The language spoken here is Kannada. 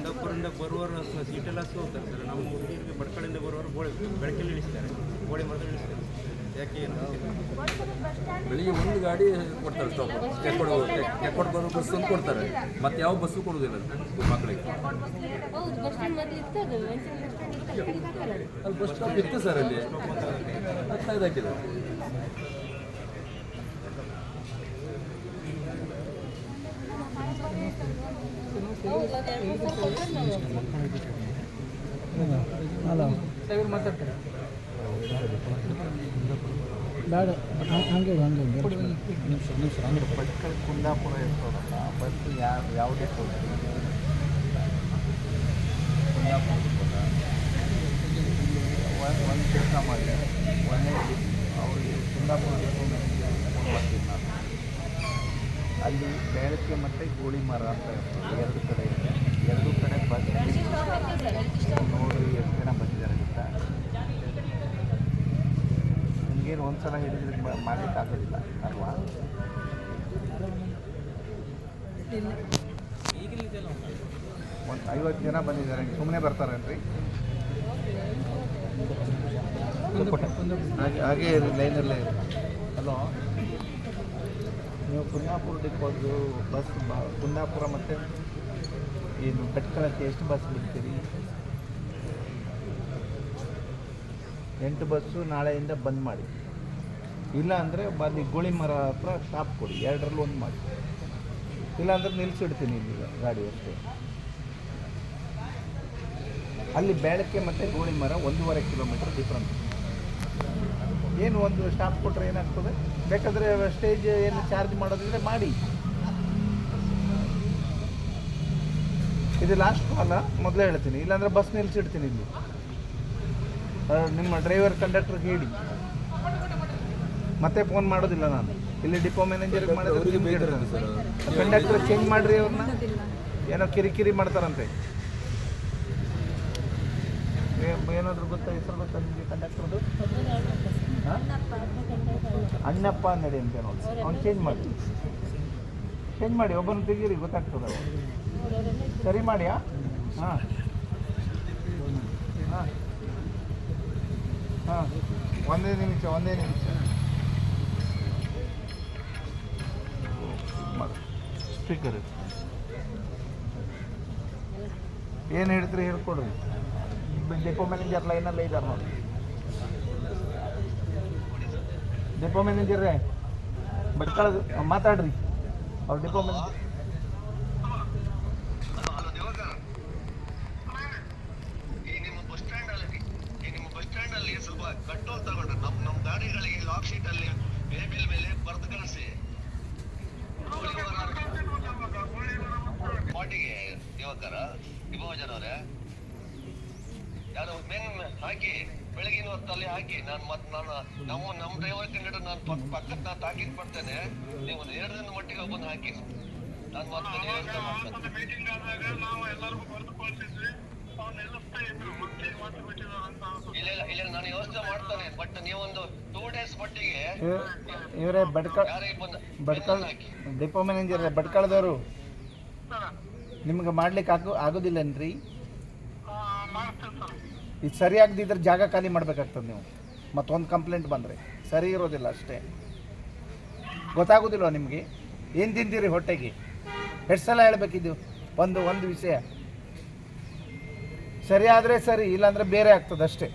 ಕುಂದಾಪುರದಿಂದ ಬರುವವರು ಸೀಟೆಲ್ಲ ಹಸು ಹೋಗ್ತಾರೆ ಸರ್. ನಮ್ಮ ಹುಡುಗಿರಿಗೆ ಬಡ್ಕಳಿಂದ ಬರುವವರು ಗೋಳಿ ಬೆಳಕಲ್ಲಿ ಇಳಿಸ್ತಾರೆ. ಗೋಳಿ ಮರದಲ್ಲಿ ಇಳಿಸ್ತಾರೆ. ಯಾಕೆ ಏನು ಬೆಳಿಗ್ಗೆ ಒಂದು ಗಾಡಿ ಕೊಡ್ತಾರೆ ಸ್ಟಾಪ್ ಕೆಕ್ಕೊಡ ಕೆಕ್ಕೊಡ ಬರೋ ಬಸ್ ಅಂತ ಕೊಡ್ತಾರೆ. ಮತ್ತೆ ಯಾವ ಬಸ್ಸು ಕೊಡೋದಿಲ್ಲ ಮಕ್ಕಳಿಗೆ ಅಲ್ಲಿ ಬಸ್ ಸ್ಟಾಪ್ ಇತ್ತು ಸರ್ ಅಲ್ಲಿ. ಹತ್ತೈದು ಮಾತಾಡ್ತಾರೆ ಬೇಡ ಹಂಗೆ ಹಂಗೆ ಕುಂದಾಪುರ ಯಾವುದೇ ಕುಂದಾಪುರ ಒಂದು ಕೆಲಸ ಮಾಡಿ ಒಂದೇ ಅವ್ರಿಗೆ ಕುಂದಾಪುರ ಅಲ್ಲಿ ಬೆಳಗ್ಗೆ ಮತ್ತೆ ಗೋಳಿ ಮರ ಅಂತ ಇರ್ತದೆ. ಎರಡು ಕಡೆ ಇದೆ ಎರಡೂ ಕಡೆ ಬಸ್ ನೋಡಿ ಎಷ್ಟು ಜನ ಬಂದಿದ್ದಾರೆ ಗೊತ್ತಾ ನಿಮಗೇನು ಒಂದು ಸಲ ಹಿಡಿದ್ರೆ ಮಾಡಲಿಕ್ಕೆ ಆಗೋದಿಲ್ಲ ಅಲ್ವಾ? ಒಂದು ಐವತ್ತು ಜನ ಬಂದಿದ್ದಾರೆ. ಸುಮ್ಮನೆ ಬರ್ತಾರೇನ್ರಿ? ಹಾಗೆ ಹಾಗೆ ಲೈನಲ್ಲೇ. ಹಲೋ? ನೀವು ಕುಂದಾಪುರ ಡಿಪೋದು ಬಸ್ ಕುಂದಾಪುರ ಮತ್ತು ಏನು ಬೆಟ್ಕಳಕ್ಕೆ ಎಷ್ಟು ಬಸ್ ಬಿಡ್ತೀರಿ? ಎಂಟು ಬಸ್ಸು ನಾಳೆಯಿಂದ ಬಂದ್ ಮಾಡಿ. ಇಲ್ಲ ಅಂದರೆ ಬದಿ ಗೋಳಿ ಮರ ಹತ್ರ ಸ್ಟಾಪ್ ಕೊಡಿ, ಎರಡರಲ್ಲಿ ಒಂದು ಮಾಡಿ. ಇಲ್ಲ ಅಂದ್ರೆ ನಿಲ್ಲಿಸಿಡ್ತೀನಿ ಇಲ್ಲಿ ಗಾಡಿ ಅಷ್ಟೇ. ಅಲ್ಲಿ ಬೆಳಕ್ಕೆ ಮತ್ತು ಗೋಳಿ ಮರ ಒಂದೂವರೆ ಕಿಲೋಮೀಟರ್ ಡಿಫ್ರೆನ್ಸ್ ಏನು ಒಂದು ಸ್ಟಾಪ್ ಕೊಟ್ಟರೆ ಏನಾಗ್ತದೆ? ಬೇಕಾದರೆ ಸ್ಟೇಜ್ ಏನು ಚಾರ್ಜ್ ಮಾಡೋದಿದ್ರೆ ಮಾಡಿ. ಇದು ಲಾಸ್ಟ್ ಅಲ್ಲ ಮೊದಲೇ ಹೇಳ್ತೀನಿ, ಇಲ್ಲಾಂದರೆ ಬಸ್ ನಿಲ್ಲಿಸಿಡ್ತೀನಿ ಇಲ್ಲಿ. ನಿಮ್ಮ ಡ್ರೈವರ್ ಕಂಡಕ್ಟರ್ಗೆ ಹೇಳಿ. ಮತ್ತೆ ಫೋನ್ ಮಾಡೋದಿಲ್ಲ ನಾನು. ಇಲ್ಲಿ ಡಿಪೋ ಮ್ಯಾನೇಜರ್ಗೆ ಬೇಕಂದ್ರೆ ಮಾಡಿದ್ರೆ ಕಂಡಕ್ಟರ್ ಚೇಂಜ್ ಮಾಡ್ರಿ ಅವ್ರನ್ನ. ಏನೋ ಕಿರಿಕಿರಿ ಮಾಡ್ತಾರಂತೆ. ಏನಾದರೂ ಗೊತ್ತಾ ಹೆಸರು ಗೊತ್ತಾ ನಿಮಗೆ ಕಂಡಕ್ಟರ್ದು ಅಣ್ಣಪ್ಪ ನಡಿ ಅಂತ ನೋಡಿ ಅವ್ನು ಚೇಂಜ್ ಮಾಡಿ. ಚೇಂಜ್ ಮಾಡಿ ಒಬ್ಬನ ತೆಗೀರಿ ಗೊತ್ತಾಗ್ತದೆ ಸರಿ ಮಾಡಿಯಾ? ಹಾಂ. ಹಾಂ. ಒಂದೇ ನಿಮಿಷ ಒಂದೇ ನಿಮಿಷ. ಸ್ಪೀಕರ್ ಏನು ಹೇಳ್ತೀರಿ ಹೇಳ್ಕೊಡ್ರಿ. ಡಿಪೋ ಮ್ಯಾನೇಜರ್ ಲೈನಲ್ಲಿ ಇದ್ದಾರೆ ನೋಡಿ. ಡಿಪೋ ಮ್ಯಾನೇಜರೇ ಬಟ್ಕಳ ಮಾತಾಡ್ರಿ. ಅವ್ರು ಡಿಪೋ ಮ್ಯಾನೇಜರ್ ಈ ನಿಮ್ಮ ಬಸ್ ಸ್ಟ್ಯಾಂಡ್ ಅಲ್ಲಿ ಈ ನಿಮ್ಮ ಬಸ್ ಸ್ಟ್ಯಾಂಡ್ ಅಲ್ಲಿ ಸ್ವಲ್ಪ ಕಂಟ್ರೋಲ್ ತಗೊಂಡ್ರೆ ನಮ್ ನಮ್ ಗಾಡಿಗಳಿಗೆ ಲಾಕ್ ಶೀಟ್ ಅಲ್ಲಿ ಲೇಬಲ್ ಮೇಲೆ ಬರೆದು ಕಳಿಸಿ ಪಾಟಿಗೆ ಯುವಕರ ಯುವಜನ ಅವರೇ ಯಾರು ಮೆನ್ ಹಾಕಿ ಬೆಳಗಿನ ಹೊತ್ತಲ್ಲಿ ಹಾಕಿ ನಾನು ಮತ್ತೆ ನಾನು ನಮ್ಮ ನಮ್ಮ ಡ್ರೈವರ್ ಕಂಡು ನಾನು ಪಕ್ಕದ ನಾನು ತಾಕಿದ್ ಮಾಡ್ತೇನೆ ನೀವು ದಿನ ಮಟ್ಟಿಗೆ ಒಬ್ಬನ ಹಾಕಿ ನಾನು ಮತ್ತೆ ಮೀಟಿಂಗ್ ಆದಾಗ ನಾವು ಎಲ್ಲರಿಗೂ ಬರೆದುಕೊಳ್ತಿದ್ವಿ ಅವನ್ನೆಲ್ಲ ಇದ್ರು ಮತ್ತೆ ಮತ್ತೆ ಬಿಟ್ಟಿದ್ದಾರೆ ಅಂತ ಅನ್ಸುತ್ತೆ. ಇಲ್ಲ ಇಲ್ಲ ಇಲ್ಲ ನಾನು ವ್ಯವಸ್ಥೆ ಮಾಡ್ತಾನೆ ಬಟ್ ನೀವೊಂದು ಟೂ ಡೇಸ್ ಮಟ್ಟಿಗೆ ಇವರೇ ಬಡ್ಕಳ್ ಬಡ್ಕಳ್ ಡಿಪೋ ಮ್ಯಾನೇಜರ್ ಬಡ್ಕಳದವರು. ನಿಮ್ಗೆ ಮಾಡ್ಲಿಕ್ಕೆ ಆಗು ಆಗೋದಿಲ್ಲನ್ರಿ? ಇದು ಸರಿಯಾಗದಿದ್ರೆ ಜಾಗ ಖಾಲಿ ಮಾಡ್ಬೇಕಾಗ್ತದೆ ನೀವು. ಮತ್ತೊಂದು ಕಂಪ್ಲೇಂಟ್ ಬಂದರೆ. ಸರಿ ಇರೋದಿಲ್ಲ ಅಷ್ಟೇ. ಗೊತ್ತಾಗೋದಿಲ್ಲ ನಿಮಗೆ? ಏನು ತಿಂತೀರಿ ಹೊಟ್ಟೆಗೆ? ಎಷ್ಟು ಸಲ ಹೇಳಬೇಕಿದ್ದು? ಒಂದು ಒಂದು ವಿಷಯ. ಸರಿ ಆದರೆ ಸರಿ ಇಲ್ಲಾಂದರೆ ಬೇರೆ ಆಗ್ತದೆ ಅಷ್ಟೇ.